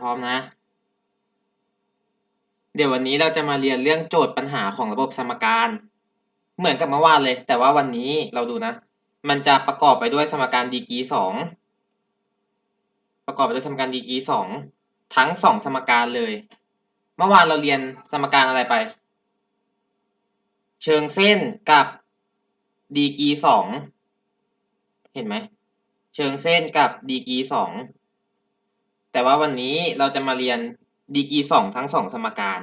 พร้อมนะ เดี๋ยววันนี้เราจะมาเรียนเรื่องโจทย์ปัญหาของระบบสมการ เหมือนกับเมื่อวานเลย แต่ว่าวันนี้เราดูนะ มันจะประกอบไปด้วยสมการดีกรีสองประกอบไปด้วยสมการดีกรีสองทั้งสองสมการเลย เมื่อวานเราเรียนสมการอะไรไป เชิงเส้นกับดีกรีสองเห็นไหมเชิงเส้นกับดีกรีสอง แต่ว่าวันนี้เราจะมาเรียนดีกรีสองทั้งสองสมการ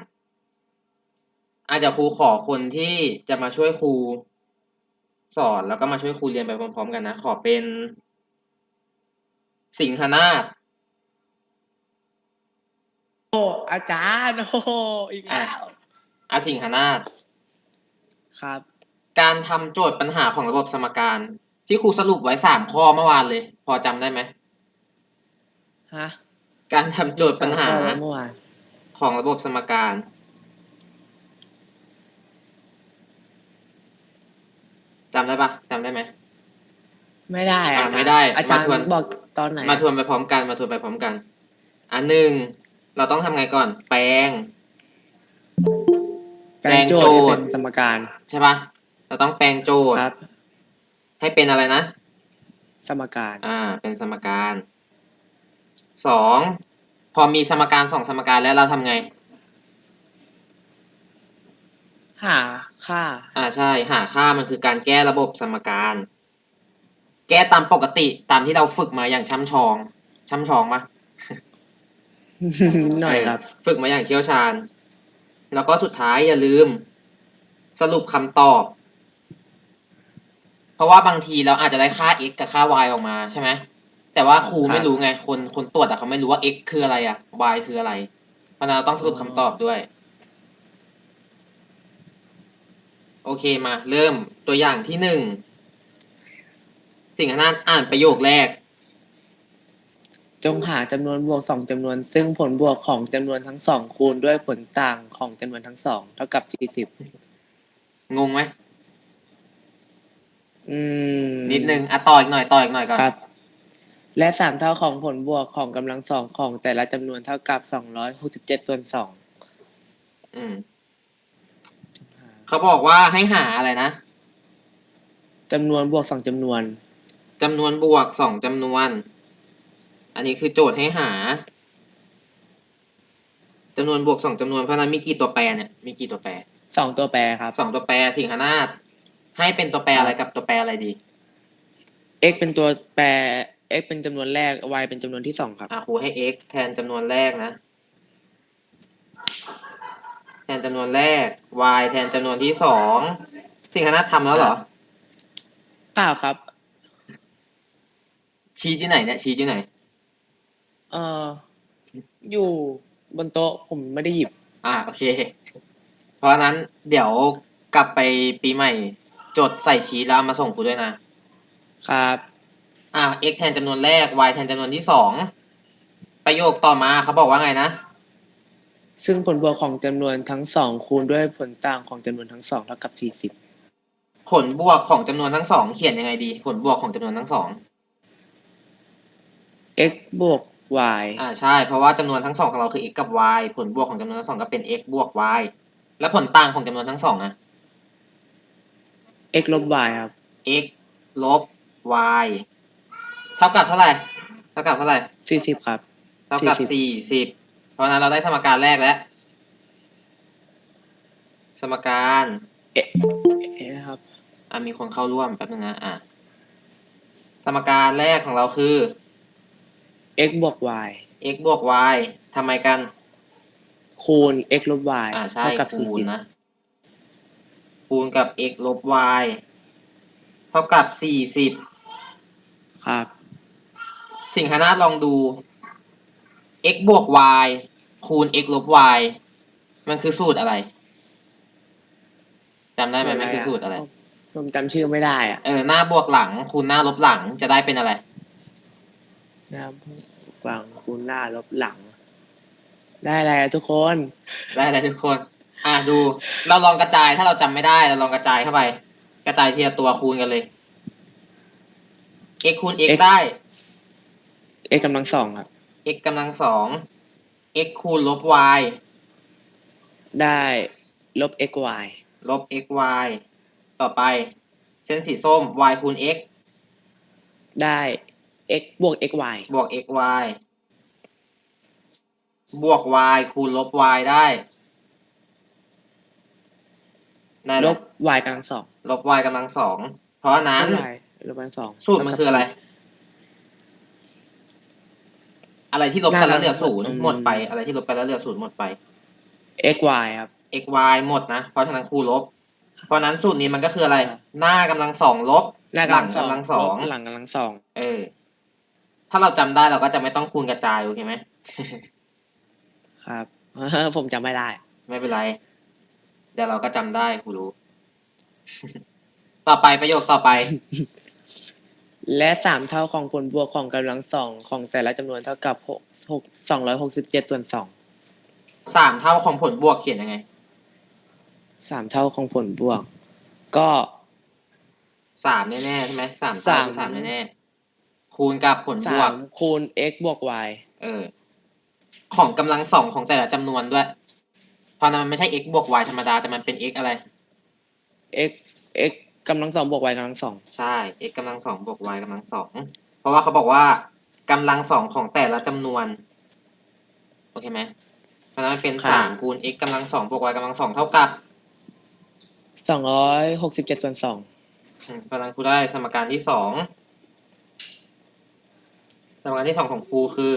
อาจจะครูขอคนที่จะมาช่วยครูสอนแล้วก็มาช่วยครูเรียนไปพร้อมๆกันนะ ขอเป็น สิงหนาถโอ้อาจารย์โอ้โหอีกแล้วอาสิงหนาถครับ การทำโจทย์ปัญหาของระบบสมการ ที่ครูสรุปไว้สามข้อเมื่อวานเลย พอจำได้ไหมฮะ การทำโจทย์ปัญหาสมข้อไว้เมื่อวานของระบบสมการ จำได้ปะจำได้ไหม ไม่ได้อะอาจารย์ไม่ได้อาจารย์มาทวนบอกตอนไหน มาทวนไปพร้อมกัน มาทวนไปพร้อมกัน อันหนึ่ง เราต้องทำไงก่อน แปลง แปลงโจทย์ให้เป็นสมการ ใช่ปะเราต้องแปลงโจทย์ครับให้เป็นอะไรนะ สมการ อ่า เป็นสมการ สองพอมีสมการสองสมการแล้วเราทำไง หาค่า อ่าใช่ หาค่ามันคือการแก้ระบบสมการ แก้ตามปกติตามที่เราฝึกมาอย่างช่ำชอง ช่ำชองปะหน่อยครับเฝึกมาอย่างเชี่ยวชาญ แล้วก็สุดท้ายอย่าลืม สรุปคำตอบ เพราะว่าบางทีเราอาจจะได้ค่า x กับค่า y ออกมาใช่ไหม แต่ว่าครูครับไม่รู้ไง คนคนตรวจอะเขาไม่รู้ว่า x คืออะไรอะ y คืออะไรเพราะฉะนั้นเราต้องสรุปคำตอบด้วย โอเคมา เริ่มตัวอย่างที่หนึ่งสิ่งที่น่าอ่านประโยคแรก จงหาจำนวนบวกสองจำนวน ซึ่งผลบวกของจำนวนทั้งสองคูณด้วยผลต่างของจำนวนทั้งสองเท่ากับสี่สิบงงไหมอืมนิดนึงอะต่ออีกหน่อยต่ออีกหน่อยก่อนครับ และสามเท่าของผลบวกของกำลังสองของแต่ละจำนวนเท่ากับสองร้อยหกสิบเจ็ดส่วนสองอืมเขาบอกว่าให้หาอะไรนะจำนวนบวกสองจำนวนจำนวนบวกสองจำนวน อันนี้คือโจทย์ให้หาจำนวนบวกสองจำนวนเพราะฉะนั้นมีกี่ตัวแปรเนี่ยมีกี่ตัวแปรสองตัวแปรครับสองตัวแปรสิ่งหนาฏให้เป็นตัวแปรอะไรกับตัวแปรอะไรดี x เป็นตัวแปร x เป็นจำนวนแรก y เป็นจำนวนที่สองครับ อะครูให้ x แทนจำนวนแรกนะ แทนจำนวนแรก y แทนจำนวนที่สองสิ่งหนาฏทำแล้วเหรอ เปล่าครับ ชี้ที่ไหนเนี่ยชี้ที่ไหน เอ่อ อยู่บนโต๊ะผมไม่ได้หยิบ อ่าโอเค เพราะฉะนั้นเดี๋ยวกลับไปปีใหม่ จดใส่ชีทแล้วเอามาส่งครูด้วยนะ ครับ อ่า x แทนจำนวนแรก y แทนจำนวนที่สองประโยคต่อมาเขาบอกว่าไงนะ ซึ่งผลบวกของจำนวนทั้งสองคูณด้วยผลต่างของจำนวนทั้งสองเท่ากับสี่สิบผลบวกของจำนวนทั้งสองเขียนยังไงดี ผลบวกของจำนวนทั้งสอง x บวก y อ่าใช่ เพราะว่าจำนวนทั้งสองของเราคือ x กับ y ผลบวกของจำนวนทั้งสองก็เป็น x บวก y แล้วผลต่างของจำนวนทั้งสองอะ x ลบ y ครับ x ลบ y เท่ากับเท่าไหร่ เท่ากับเท่าไหร่ สี่สิบครับ เท่ากับ40สี่สิบ เพราะฉะนั้นเราได้สมการแรกแล้ว สมการ เอ๊ะครับ อะมีคนเข้าร่วมแป๊บนึงนะ อะ สมการแรกของเราคือ x บวก y x บวก y ทำไมกัน คูณ x ลบ y อ่าใช่เท่ากับสี่คูณสิบนะ คูณกับ x ลบ y เท่ากับสี่สิบ ครับ สิ่งคณะลองดู x บวก y คูณ x ลบ y มันคือสูตรอะไรจำได้ไหมมันคือสูตรอะไร ผมจำชื่อไม่ได้อะ เออหน้าบวกหลัง คูณหน้าลบหลังจะได้เป็นอะไร หน้าบวกหลังคูณหน้าลบหลัง ได้อะไรอะทุกคน ได้เลยทุกคน อะดู เราลองกระจายถ้าเราจำไม่ได้เราลองกระจายเข้าไป กระจายทีละตัวคูณกันเลย x คูณ x x ได้ x กำลังสองครับ x กำลังสอง x คูณลบ y ได้ลบ x y ลบ x y ต่อไป เส้นสีส้ม y คูณ x ได้ x บวก x y บวก x y บวก y คูณลบ y ได้ได้ลแล้วบ y กำลังสองลบ y กำลังสอง เพราะฉะนั้นลบ y ลบกำลังสองสูตรมันคืออะไร อะไรที่ลบกันแล้วเหลือศูนย์หมดไป อะไรที่ลบกันแล้วเหลือศูนย์หมดไป x y ครับ x y หมดนะ เพราะฉะนั้นคูณลบ เพราะฉะนั้นสูตรนี้มันก็คืออะไรครับหน้ากำลังสองลบหน้าหลังกำลังสองกำลังสองลบ หลังกำลังสอง เออ ถ้าเราจำได้เราก็จะไม่ต้องคูณกระจายโอเคไหม ครับ ผมจำไม่ได้ ไม่เป็นไร เดี๋ยวเราก็จำได้ครูรู้ ต่อไปประโยคต่อไป และสามเท่าของผลบวกของกำลังสองของแต่ละจำนวนเท่ากับหกหกสองร้อยหกสิบเจ็ดส่วนสองสามเท่าของผลบวกเขียนยังไงสามเท่าของผลบวก ก็สามแน่ๆใช่ไหมสามสาเท่ามคือสามแน่ๆคูณกับผลบสาวก มคูณ x บวก y เออ ของกำลังสองของแต่ละจำนวนด้วย เพราะนั้นมันไม่ใช่ x บวก y ธรรมดา แต่มันเป็น x อะไร x x กำลังสองบวก y กำลังสองใช่ x กำลังสองบวก y กำลังสองเพราะว่าเขาบอกว่ากำลังสองของแต่ละจำนวน โอเคไหมเพราะฉะนั้นมันเป็นสามคูณ x กำลังสองบวก y กำลังสองเท่ากับสองร้อยหกสิบเจ็ดส่วนสองอืมเพราะฉะนั้นครูได้สมการที่สองสมการที่สองของครูคือ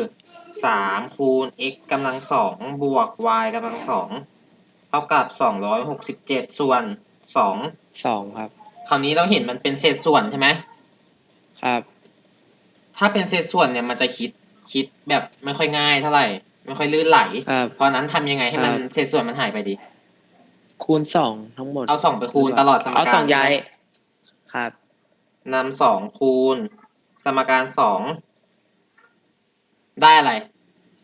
สามคูณ x กำลังสองบวก y กำลังสองเท่ากับสองร้อยหกสิบเจ็ดส่วนสองสองครับ คราวนี้เราเห็นมันเป็นเศษส่วนใช่ไหมครับ ถ้าเป็นเศษส่วนเนี่ยมันจะคิดคิดแบบไม่ค่อยง่ายเท่าไหร่ ไม่ค่อยลื่นไหล ครับเพราะฉะนั้นทำยังไงให้มันครับ เศษส่วนมันหายไปดี คูณสองทั้งหมดเอาสองไปคูณตลอดสมการเอาสองย้ายใช่ไหมครับ นำสองคูณ สมการสองได้อะไร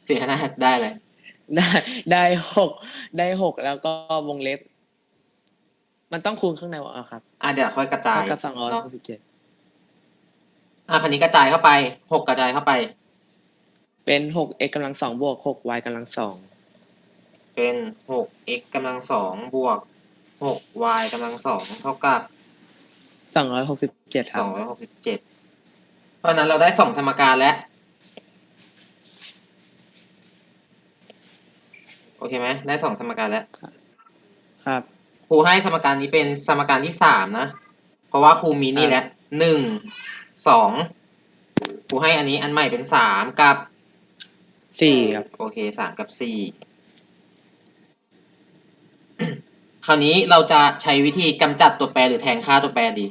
เสียหน้าได้อะไร ได้ได้หกได้หกแล้วก็วงเล็บ มันต้องคูณข้างในวะอะครับอะเดี๋ยวค่อยกระจายเท่ากับสองร้อยเนาะหกสิบเจ็ดอะคันนี้กระจายเข้าไปหกกระจายเข้าไป เป็นหก x กำลังสองบวกหก y กำลังสองเป็นหก x กำลังสองบวกหก y กำลังสองเท่ากับสองร้อยหกสิบเจ็ดคสรัอบงร้อยหกสิบเจ็ดเพราะฉะนั้นเราได้สองสมการแล้ว โอเคไหมได้สองสมการแล้ว ครับค รูให้สมการนี้เป็นสมการที่สามนะ เพราะว่าครูมีนี่แหละหนึ่งสองครูให้อันนี้อันใหม่เป็นสามกับสี่ครับโอเคสามกับสี่คราวนี้เราจะใช้วิธีกำจัดตัวแปรหรือแทนค่าตัวแปรดี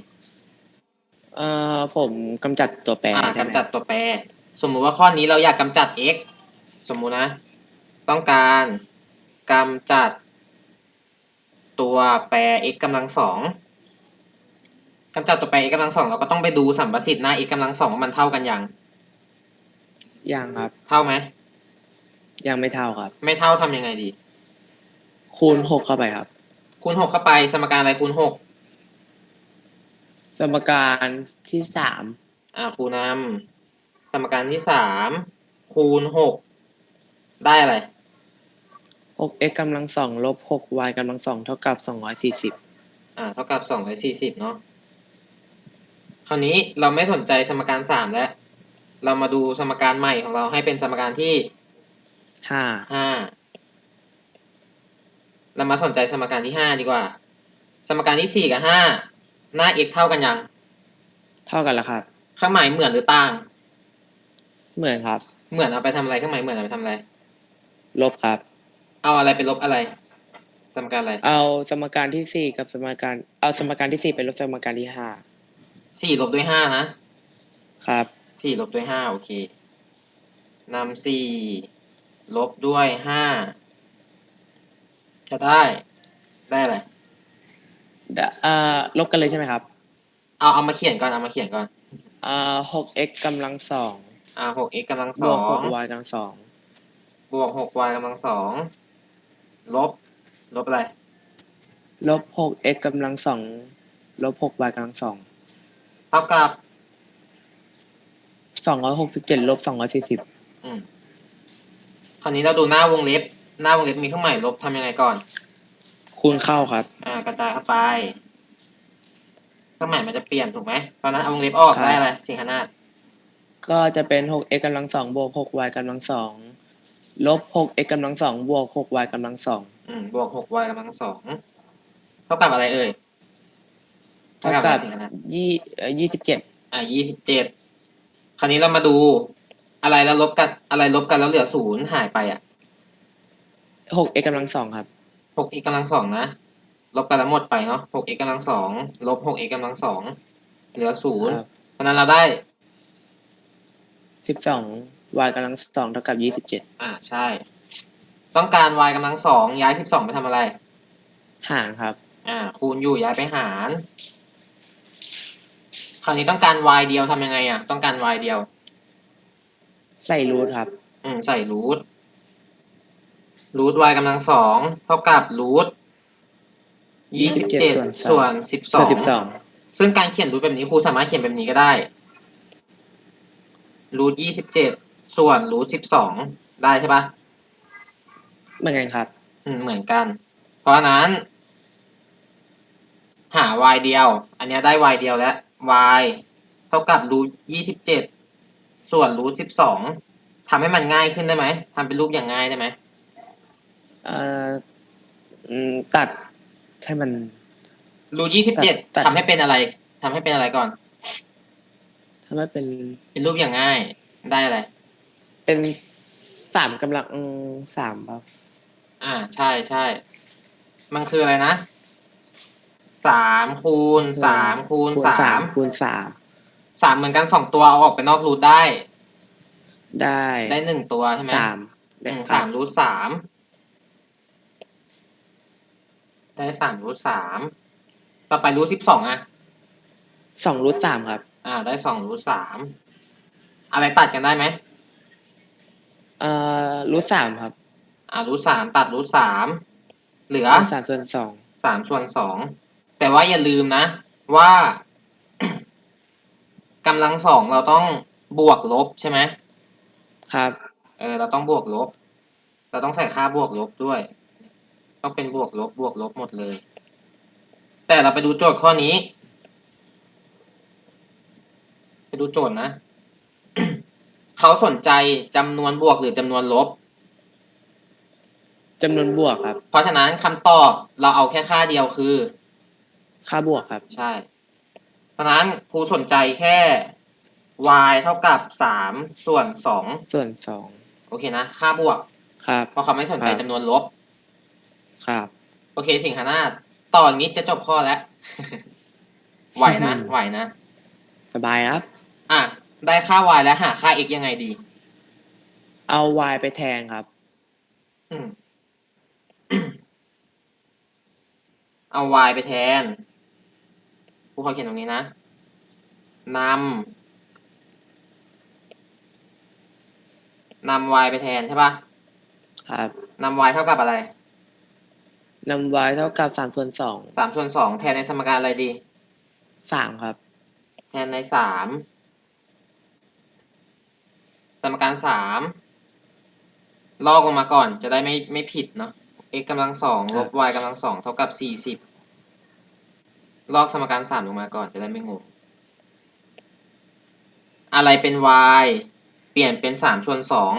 เอ่อผมกำจัดตัวแปรอ่าได้ไหมกำจัดตัวแปร สมมุติว่าข้อนี้เราอยากกำจัด x สมมุตินะ ต้องการกำจัด ตัวแปร x กำลังสองกำจัดตัวแปร x กำลังสองเราก็ต้องไปดูสัมประสิทธิ์หน้า x กำลังสองว่ามันเท่ากันยังยังครับ เท่าไหมยังไม่เท่าครับ ไม่เท่าทำยังไงดี คูณหกเข้าไปครับ คูณหกเข้าไปสมการอะไรคูณหกสมการที่สามอ่าคูณนำสมการที่สามคูณหกได้อะไร หก x กำลังสองลบหก y กำลังสองเท่ากับสองร้อยสี่สิบอ่าเท่ากับสองร้อยสี่สิบเนาะ คราวนี้เราไม่สนใจสมการสามแล้ว เรามาดูสมการใหม่ของเราให้เป็นสมการที่ห้าห้า เรามาสนใจสมการที่ห้าดีกว่า สมการที่สี่กับห้าหน้า x เท่ากันยัง เท่ากันแล้วครับ เครื่องหมายเหมือนหรือต่าง เหมือนครับ เหมือนเอาไปทำอะไร เครื่องหมายเหมือนเอาไปทำอะไร ลบครับ เอาอะไรไปลบอะไร สมการอะไรเอาสมการที่สี่กับสมการ เอาสมการที่สี่ไปลบสมการที่ห้าสี่ลบด้วยห้านะครับสี่ลบด้วยห้าโอเคนำสี่ลบด้วยห้าจะได้ ได้อะไรดะอ่าลบกันเลยใช่ไหมครับเอาเอามาเขียนก่อนเอามาเขียนก่อนอ่าหก x กำลังสองอ่าหก x กำลังบสวอกหงก y กำลังสองบวกหก y กำลังสอง ลบ ลบอะไร ลบหก x กำลังสองลบหก y กำลังสองเท่ากับ สองร้อยหกสิบเจ็ดลบสองร้อยสี่สิบอืม คราวนี้เราดูหน้าวงเล็บ หน้าวงเล็บมีเครื่องหมายลบทำยังไงก่อน คูณเข้าครับ อ่ากระจายเข้าไป เครื่องหมายมันจะเปลี่ยนถูกไหมตอนนั้นเอาวงเล็บออกครับ ได้อะไร สิงหนาฏก็จะเป็นหก x กำลังสองบวกหก y กำลังสอง ลบหก x กำลังสองบวกหก y กำลังสองอืมบวกหก y กำลังสองเท่ากับอะไรเอ่ยเท่ากับอะไรสิงหนาฏยี่เอ่อยี่สิบเจ็ดอ่ายี่สิบเจ็ดคราวนี้เรามาดูอะไรแล้วลบกันอะไรลบกันแล้วเหลือศูนย์หายไปอะหก x กำลังสองครับ หก x กำลังสองนะลบกันแล้วหมดไปเนาะหก x กำลังสองลบหก x กำลังสองเหลือศูนย์ครับ เพราะฉะนั้นเราได้สิบสอง y กำลังสองเท่ากับยี่สิบเจ็ดอ่าใช่ ต้องการ y กำลังสองย้ายสิบสองไปทำอะไรหารครับ อ่า คูณอยู่ย้ายไปหาร คราวนี้ต้องการ y เดียวทำยังไงอะ ต้องการ y เดียว ใส่รูทครับ อืม ใส่รูทรูท y กำลังสองเท่ากับรูทยี่สิบเจ็ด27ส่วนสิบสส่อวนงสิบสองซึ่งการเขียนรูทแบบนี้ครูสามารถเขียนแบบนี้ก็ได้รูทยี่สิบเจ็ด ส่วนรูทสิบสองได้ใช่ปะเหมือนกันครับ อืมเหมือนกัน เพราะฉะนั้น หา y เดียว อันเนี้ยได้ y เดียวแล้ว y เท่ากับรูทยี่สิบเจ็ดส่วนรูทสิบสองทำให้มันง่ายขึ้นได้ไหมทำเป็นรูปอย่างง่ายได้ไหมเอ่ออืมตัดให้มัน รูทยี่สิบเจ็ดตัด ทำให้เป็นอะไรทำให้เป็นอะไรก่อน ทำให้เป็นเป็นรูปอย่างง่ายได้อะไร เป็นสามกำลังสามครับอ่าใช่ใช่ มันคืออะไรนะสามคูณสามคูณคูณสาสามมคูณสามสามเหมือนกันสองตัวเอาออกไปนอกรูทได้ ได้ได้หนึ่งตัวใช่ไหมสามอืมคสารับมรูทสามได้สามรูทสามต่อไปรูทสิบสองอะ สองรูทสามครับ อ่า ได้สองรูทสามอะไรตัดกันได้ไหม เอ่อรูทสามครับอ่ารูทสามตัดรูทสามเหลือรูทสามส่วนสองสามส่วนสองแต่ว่าอย่าลืมนะ ว่ากำลังสองเราต้องบวกลบใช่ไหมครับเออเราต้องบวกลบ เราต้องใส่ค่าบวกลบด้วย ต้องเป็นบวกลบบวกลบหมดเลย แต่เราไปดูโจทย์ข้อนี้ ไปดูโจทย์นะ เขาสนใจจำนวนบวกหรือจำนวนลบ จำนวนบวกครับ เพราะฉะนั้นคำตอบเราเอาแค่ค่าเดียวคือ ค่าบวกครับ ใช่ เพราะฉะนั้นครูสนใจแค่ y เท่ากับสามส่วนสองส่วนสองโอเคนะ ค่าบวก ครับ เพราะเขาไม่สนใจครับ จำนวนลบ ครับ โอเคสิงหานาฏต่ออย่างนี้จะจบข้อแล้ว ไหวนะ ไหวนะ สบายครับ อะ ได้ค่า y แล้วหาค่า x ยังไงดี เอา y ไปแทนครับ อืม เอา y ไปแทนครูขอเขียนตรงนี้นะนำนำ y ไปแทนใช่ปะครับนำ y เท่ากับอะไรนำ y เท่ากับสามส่วนสองสามส่วนสองแทนในสมการอะไรดี สามครับ แทนในสาม สมการสามลอกลงมาก่อนจะได้ไม่ไม่ผิดเนาะ x กำลังสองลบ y กำลังสองเท่ากับสี่สิบลอกสมการสามลงมาก่อนจะได้ไม่งง อะไรเป็น y เปลี่ยนเป็นสามส่วนสอง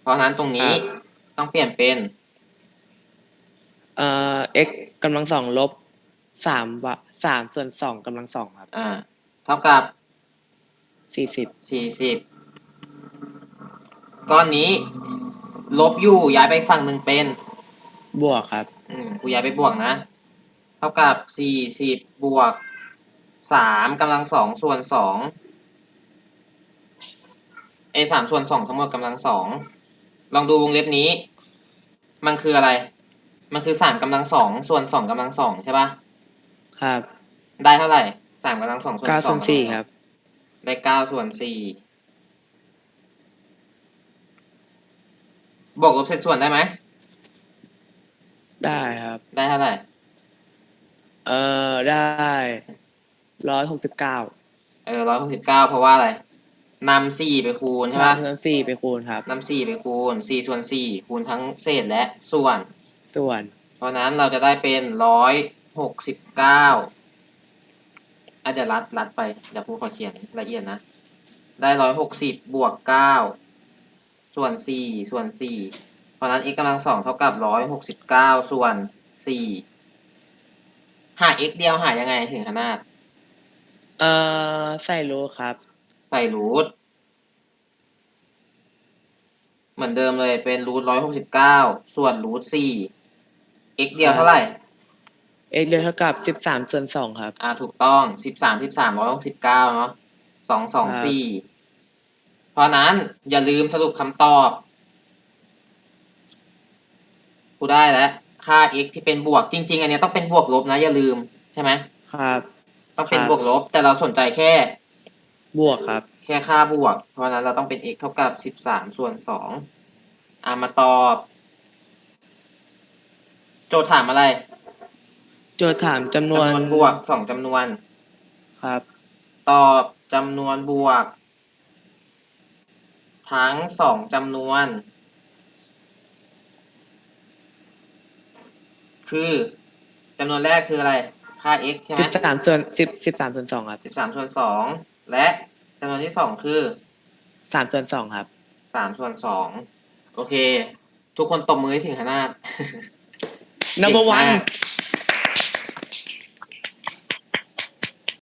เพราะฉะนั้นตรงนี้ครับต้องเปลี่ยนเป็น เอ่อ x กำลังสองลบสามวะสามส่วนสองกำลังสองครับ อ่า เท่ากับสี่สิบสี่สิบ ก้อนนี้ ลบอยู่ย้ายไปอีกฝั่งหนึ่งเป็น บวกครับ อืมกูย้ายไปบวกนะ เท่ากับสี่สิบบวกสามกำลังสองส่วนสองเอสามส่วนสองทั้งหมดกำลังสองลองดูวงเล็บนี้ มันคืออะไร มันคือสามกำลังสองส่วนสองกำลังสองใช่ปะครับ ได้เท่าไหร่สามกำลังสองส่วนเก้าสส่อวงนสี่ครับ ได้เก้าส่วนสี่ บวกลบเศษส่วนได้ไหม ได้ครับ ได้เท่าไหร่เอ่อได้ร้อยหกสิบเก้าเออร้อยหกสิบเก้าเพราะว่าอะไรนำสี่ไปคูณใช่สาปะมส่วนสี่ไปคูณครับนำสี่ไปคูณสี่ส่วนสี่คูณทั้งเศษและส่วน ส่วน เพราะนั้นเราจะได้เป็นร้อยหกสิบเก้าอาจจะเดี๋ยวรัดรัดไปเดี๋ยวครูขอเขียนละเอียดนะ ได้ร้อยหกสิบบวกเก้า ส่วนสี่ส่วนสี่เพราะนั้น x กำลังสองเท่ากับร้อยหกสิบเก้าส่วนสี่หา x เดียวหายังไงถึงขนาด เอ่อใส่รูครับ ใส่รูทเหมือนเดิมเลยเป็นรูทร้อยหกสิบเก้าส่วนรูทสี่ x เดียวเท่าไหร่ x เรียกเท่ากับสิบสามส่วนสองครับ อ่าถูกต้องสิบสามสิบสามร้อยหกสิบเก้าเนาะสองสองสี่ เพราะนั้นอย่าลืมสรุปคำตอบกูได้แล้วค่า x ที่เป็นบวกจริง ๆ อันเนี้ยต้องเป็นบวกลบนะ อย่าลืมใช่ไหมครับต้องเป็นครับบวกลบ แต่เราสนใจแค่ บวกครับ แค่ค่าบวก เพราะฉะนั้นเราต้องเป็น x เท่ากับสิบสามส่วนสองอ่ามาตอบ โจทย์ถามอะไร โจทย์ถามจำนวนจำนวนบวกสองจำนวน ครับ ตอบจำนวนบวก ทั้งสองจำนวน คือจำนวนแรกคืออะไร ค่า x ใช่ไหมสิบสามส่วนสิบสิบสามส่วนสองครับสิบสามส่วนสองและจำนวนที่สองคือสามส่วนสองครับสามส่วนสองโอเค ทุกคนตบมือให้ถึงขนาด number one เก่งมาก